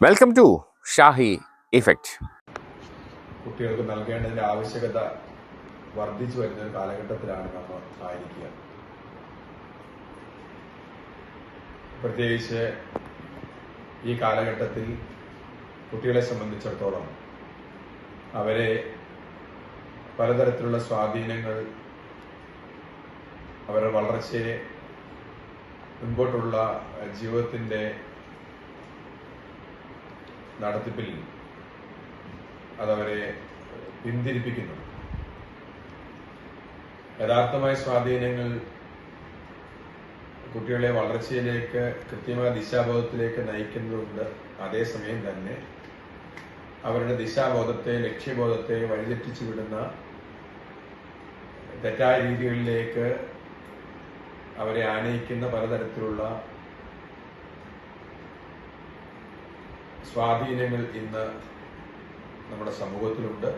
Welcome to Shahi effect കുട്ടികൾക്ക് നൽകേണ്ടതിന്റെ ആവശ്യകത വർദ്ധിച്ചു വരുന്ന ഒരു കാലഘട്ടത്തിലാണ് നമ്മൾ ആയിരിക്കുക. പ്രത്യേകിച്ച് ഈ കാലഘട്ടത്തിൽ കുട്ടികളെ സംബന്ധിച്ചിടത്തോളം അവരെ പലതരത്തിലുള്ള സ്വാധീനങ്ങൾ അവരുടെ വളർച്ചയെ മുൻപോട്ടുള്ള ജീവിതത്തിന്റെ നടത്തിപ്പിൽ അതവരെ പിന്തിരിപ്പിക്കുന്നു യഥാർത്ഥമായ സ്വാധീനങ്ങൾ കുട്ടികളെ വളർച്ചയിലേക്ക് കൃത്യമായ ദിശാബോധത്തിലേക്ക് നയിക്കുന്നുണ്ട് അതേസമയം തന്നെ അവരുടെ ദിശാബോധത്തെ ലക്ഷ്യബോധത്തെ വഴിതെറ്റിച്ചു വിടുന്ന തെറ്റായ രീതികളിലേക്ക് അവരെ ആനയിക്കുന്ന പലതരത്തിലുള്ള സ്വാധീനങ്ങൾ ഇന്ന് നമ്മുടെ സമൂഹത്തിലുണ്ട്.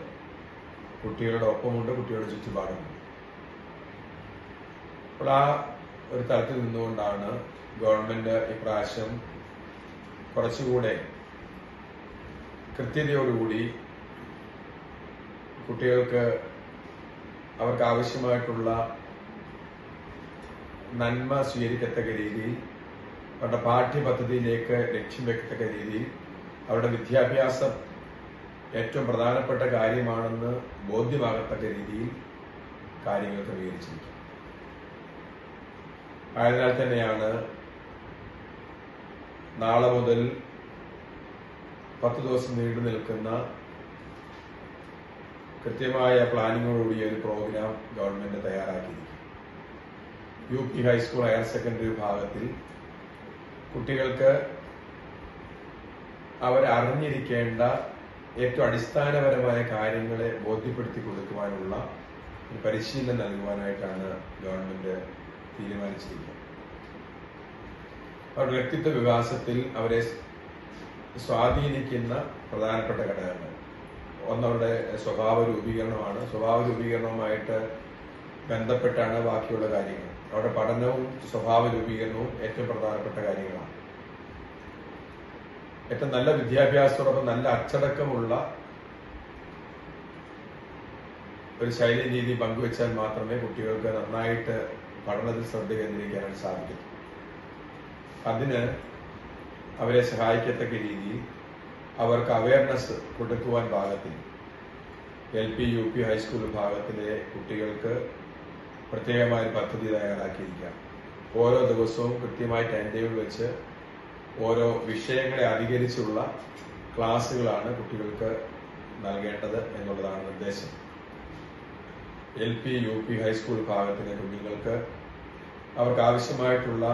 കുട്ടികളുടെ ഒപ്പമുണ്ട് കുട്ടികളുടെ ചുറ്റുപാടുമുണ്ട്. അപ്പോൾ ആ ഒരു തലത്തിൽ നിന്നുകൊണ്ടാണ് ഗവൺമെന്റ് ഇപ്രാവശ്യം കുറച്ചുകൂടെ കൃത്യതയോടുകൂടി കുട്ടികൾക്ക് അവർക്ക് ആവശ്യമായിട്ടുള്ള നന്മ സ്വീകരിക്കത്തക്ക രീതിയിൽ അവരുടെ പാഠ്യപദ്ധതിയിലേക്ക് ലക്ഷ്യം വെക്കത്തക്ക രീതിയിൽ അവരുടെ വിദ്യാഭ്യാസം ഏറ്റവും പ്രധാനപ്പെട്ട കാര്യമാണെന്ന് ബോധ്യമാകത്തക്ക രീതിയിൽ കാര്യങ്ങൾ ക്രമീകരിച്ചിരിക്കും ആയതിനാൽ തന്നെയാണ് നാളെ മുതൽ പത്ത് ദിവസം നീണ്ടു നിൽക്കുന്ന കൃത്യമായ പ്ലാനിങ്ങോടുകൂടിയ ഒരു programme government തയ്യാറാക്കിയിരിക്കും U P high school higher secondary വിഭാഗത്തിൽ കുട്ടികൾക്ക് അവർ അറിഞ്ഞിരിക്കേണ്ട ഏറ്റവും അടിസ്ഥാനപരമായ കാര്യങ്ങളെ ബോധ്യപ്പെടുത്തി കൊടുക്കുവാനുള്ള ഒരു പരിശീലനം നൽകുവാനായിട്ടാണ് ഗവൺമെന്റ് തീരുമാനിച്ചിരിക്കുന്നത്. അവരുടെ വ്യക്തിത്വ വികാസത്തിൽ അവരെ സ്വാധീനിക്കുന്ന പ്രധാനപ്പെട്ട ഘടകങ്ങൾ. ഒന്നവരുടെ സ്വഭാവ രൂപീകരണമാണ്. സ്വഭാവ രൂപീകരണവുമായിട്ട് ബന്ധപ്പെട്ടാണ് ബാക്കിയുള്ള കാര്യങ്ങൾ. അവരുടെ പഠനവും സ്വഭാവ രൂപീകരണവും ഏറ്റവും പ്രധാനപ്പെട്ട കാര്യങ്ങളാണ്. ഏറ്റവും നല്ല വിദ്യാഭ്യാസത്തോടൊപ്പം നല്ല അച്ചടക്കമുള്ള ഒരു ശൈലി രീതി പങ്കുവച്ചാൽ മാത്രമേ കുട്ടികൾക്ക് നന്നായിട്ട് പഠനത്തിൽ ശ്രദ്ധ കേന്ദ്രീകരിക്കാനായിട്ട് സാധിക്കൂ. അതിന് അവരെ സഹായിക്കത്തക്ക രീതിയിൽ അവർക്ക് അവയർനെസ് കൊടുക്കുവാൻ ഭാഗത്തിൽ L P U P high school വിഭാഗത്തിലെ കുട്ടികൾക്ക് പ്രത്യേകമായ പദ്ധതി തയ്യാറാക്കിയിരിക്കാം ഓരോ ദിവസവും കൃത്യമായി ടൈം ടേബിൾ വെച്ച് ഓരോ വിഷയങ്ങളെ അധികരിച്ചുള്ള ക്ലാസ്സുകളാണ് കുട്ടികൾക്ക് നൽകേണ്ടത് എന്നുള്ളതാണ് നിർദ്ദേശം. L P U P high school ഭാഗത്തിലെ കുഞ്ഞുങ്ങൾക്ക് അവർക്ക് ആവശ്യമായിട്ടുള്ള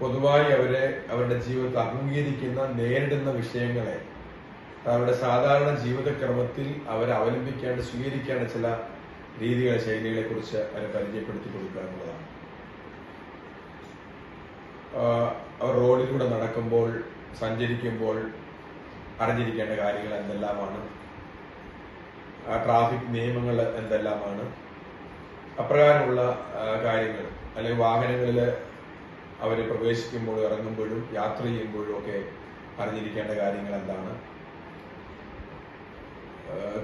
പൊതുവായി അവരെ അവരുടെ ജീവിതത്തിൽ അഭിമുഖീകരിക്കുന്ന നേരിടുന്ന വിഷയങ്ങളെ അവരുടെ സാധാരണ ജീവിതക്രമത്തിൽ അവർ അവലംബിക്കേണ്ട സ്വീകരിക്കേണ്ട ചില രീതികളെ ശൈലികളെ കുറിച്ച് അവരെ പരിചയപ്പെടുത്തി കൊടുക്കുക എന്നുള്ളതാണ്. അവർ റോഡിലൂടെ നടക്കുമ്പോൾ സഞ്ചരിക്കുമ്പോൾ അറിഞ്ഞിരിക്കേണ്ട കാര്യങ്ങൾ എന്തെല്ലാമാണ്? ട്രാഫിക് നിയമങ്ങൾ എന്തെല്ലാമാണ്? അപ്രകാരമുള്ള കാര്യങ്ങൾ. അല്ലെങ്കിൽ വാഹനങ്ങളിൽ അവർ പ്രവേശിക്കുമ്പോഴും ഇറങ്ങുമ്പോഴും യാത്ര ചെയ്യുമ്പോഴും ഒക്കെ അറിഞ്ഞിരിക്കേണ്ട കാര്യങ്ങൾ എന്താണ്?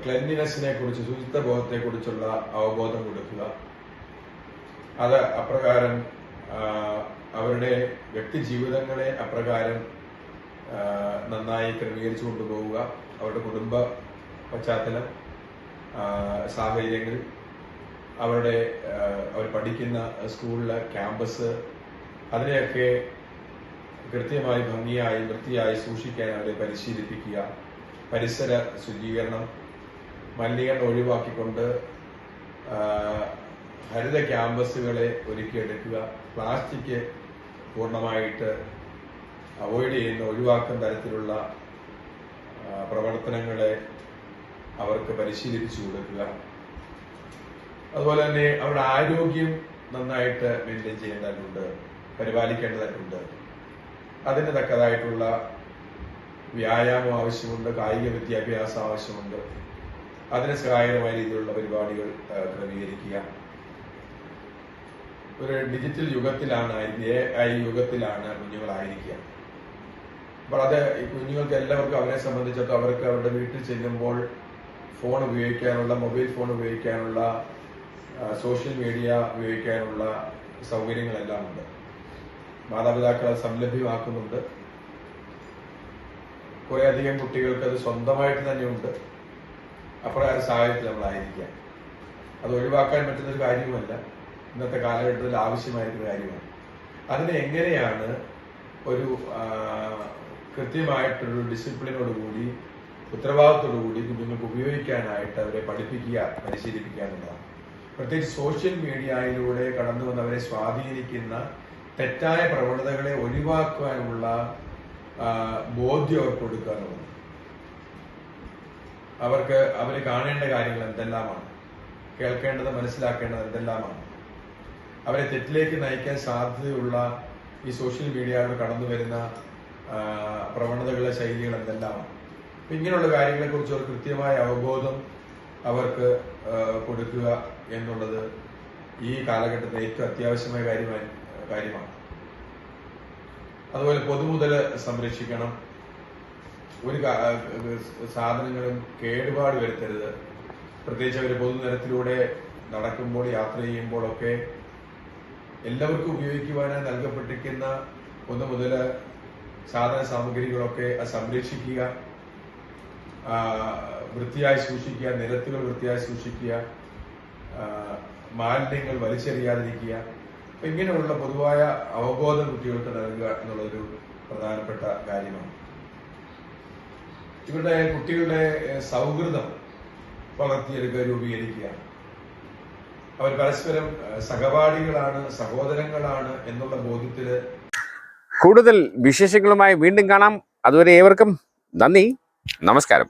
ക്ലെൻലിനെസിനെ കുറിച്ച് ശുചിത്വ ബോധത്തെ കുറിച്ചുള്ള അവബോധം കൊടുക്കുക. അത് അപ്രകാരം വ്യക്തി ജീവിതങ്ങളെ അപ്രകാരം നന്നായി ക്രമീകരിച്ചു കൊണ്ടുപോവുക. അവരുടെ കുടുംബ പശ്ചാത്തലം സാഹചര്യങ്ങൾ അവരുടെ അവർ പഠിക്കുന്ന സ്കൂളിലെ ക്യാമ്പസ് അതിനെയൊക്കെ കൃത്യമായി ഭംഗിയായി വൃത്തിയായി സൂക്ഷിക്കാൻ അവരെ പരിശീലിപ്പിക്കുക. പരിസര ശുചീകരണം മലിനീകരണം ഒഴിവാക്കിക്കൊണ്ട് ഹരിത ക്യാമ്പസുകളെ ഒരുക്കിയെടുക്കുക. പ്ലാസ്റ്റിക് പൂർണമായിട്ട് അവോയ്ഡ് ചെയ്യുന്ന ഒഴിവാക്കുന്ന തരത്തിലുള്ള പ്രവർത്തനങ്ങളെ അവർക്ക് പരിശീലിപ്പിച്ചു കൊടുക്കുക. അതുപോലെ തന്നെ അവരുടെ ആരോഗ്യം നന്നായിട്ട് മെയിന്റെയിൻ ചെയ്യേണ്ടതായിട്ടുണ്ട് പരിപാലിക്കേണ്ടതായിട്ടുണ്ട് അതിന് തക്കതായിട്ടുള്ള വ്യായാമം ആവശ്യമുണ്ട് കായിക വിദ്യാഭ്യാസം ആവശ്യമുണ്ട്. അതിന് സഹായകമായ രീതിയിലുള്ള പരിപാടികൾ ക്രമീകരിക്കുക. ഒരു ഡിജിറ്റൽ യുഗത്തിലാണ് എ ഐ യുഗത്തിലാണ് കുഞ്ഞുങ്ങളായിരിക്കുക. അപ്പോൾ അത് കുഞ്ഞുങ്ങൾക്ക് എല്ലാവർക്കും അവരെ സംബന്ധിച്ചിടത്തോളം അവർക്ക് അവരുടെ വീട്ടിൽ ചെല്ലുമ്പോൾ ഫോൺ ഉപയോഗിക്കാനുള്ള മൊബൈൽ ഫോൺ ഉപയോഗിക്കാനുള്ള സോഷ്യൽ മീഡിയ ഉപയോഗിക്കാനുള്ള സൗകര്യങ്ങളെല്ലാം ഉണ്ട്. മാതാപിതാക്കൾ അത് സംലഭ്യമാക്കുന്നുണ്ട്. അധികം കുട്ടികൾക്ക് അത് സ്വന്തമായിട്ട് തന്നെ ഉണ്ട്. അപ്രകാരം സാഹചര്യത്തിൽ നമ്മളായിരിക്കാം അത് ഒഴിവാക്കാൻ പറ്റുന്നൊരു കാര്യവുമല്ല. ഇന്നത്തെ കാലഘട്ടത്തിൽ ആവശ്യമായിരിക്കുന്ന കാര്യമാണ്. അതിനെ എങ്ങനെയാണ് ഒരു കൃത്യമായിട്ടൊരു ഡിസിപ്ലിനോടുകൂടി ഉത്തരവാദിത്തോടുകൂടി കുഞ്ഞുങ്ങൾക്ക് ഉപയോഗിക്കാനായിട്ട് അവരെ പഠിപ്പിക്കുക പരിശീലിപ്പിക്കുക എന്നുള്ളതാണ്. പ്രത്യേകിച്ച് സോഷ്യൽ മീഡിയയിലൂടെ കടന്നു അവരെ സ്വാധീനിക്കുന്ന തെറ്റായ പ്രവണതകളെ ഒഴിവാക്കുവാനുള്ള ബോധ്യം അവർക്ക് കൊടുക്കുക എന്നുള്ളത് അവർക്ക് അവർ കാണേണ്ട കാര്യങ്ങൾ എന്തെല്ലാമാണ്? കേൾക്കേണ്ടത് മനസ്സിലാക്കേണ്ടത് എന്തെല്ലാമാണ്? അവരെ തെറ്റിലേക്ക് നയിക്കാൻ സാധ്യതയുള്ള ഈ സോഷ്യൽ മീഡിയയുടെ കടന്നു വരുന്ന ആ, പ്രവണതകളുടെ ശൈലികൾ എന്തെല്ലാമാണ് അപ്പം ഇങ്ങനെയുള്ള കാര്യങ്ങളെക്കുറിച്ച് അവർ കൃത്യമായ അവബോധം അവർക്ക് കൊടുക്കുക എന്നുള്ളത് ഈ കാലഘട്ടത്തിൽ ഏറ്റവും അത്യാവശ്യമായ കാര്യമായി കാര്യമാണ്. അതുപോലെ പൊതുമുതൽ സംരക്ഷിക്കണം. ഒരു സാധനങ്ങളും കേടുപാട് വരുത്തരുത്. പ്രത്യേകിച്ച് അവർ പൊതുനിരത്തിലൂടെ നടക്കുമ്പോൾ യാത്ര ചെയ്യുമ്പോഴൊക്കെ എല്ലാവർക്കും ഉപയോഗിക്കുവാനായി നൽകപ്പെട്ടിരിക്കുന്ന ഒന്ന് മുതൽ സാധന സാമഗ്രികളൊക്കെ സംരക്ഷിക്കുക വൃത്തിയായി സൂക്ഷിക്കുക നിരത്തുകൾ വൃത്തിയായി സൂക്ഷിക്കുക മാലിന്യങ്ങൾ വലിച്ചെറിയാതിരിക്കുക അപ്പം ഇങ്ങനെയുള്ള പൊതുവായ അവബോധം കുട്ടികൾക്ക് നൽകുക എന്നുള്ളൊരു പ്രധാനപ്പെട്ട കാര്യമാണ്. ഇവരുടെ കുട്ടികളുടെ സൗഹൃദം വളർത്തിയെടുക്കുക രൂപീകരിക്കുക. അവർ പരസ്പരം സഹപാഠികളാണ് സഹോദരങ്ങളാണ് എന്നുള്ള ബോധ്യത്തിൽ കൂടുതൽ വിശേഷങ്ങളുമായി വീണ്ടും കാണാം. അതുവരെ ഏവർക്കും നന്ദി. നമസ്കാരം.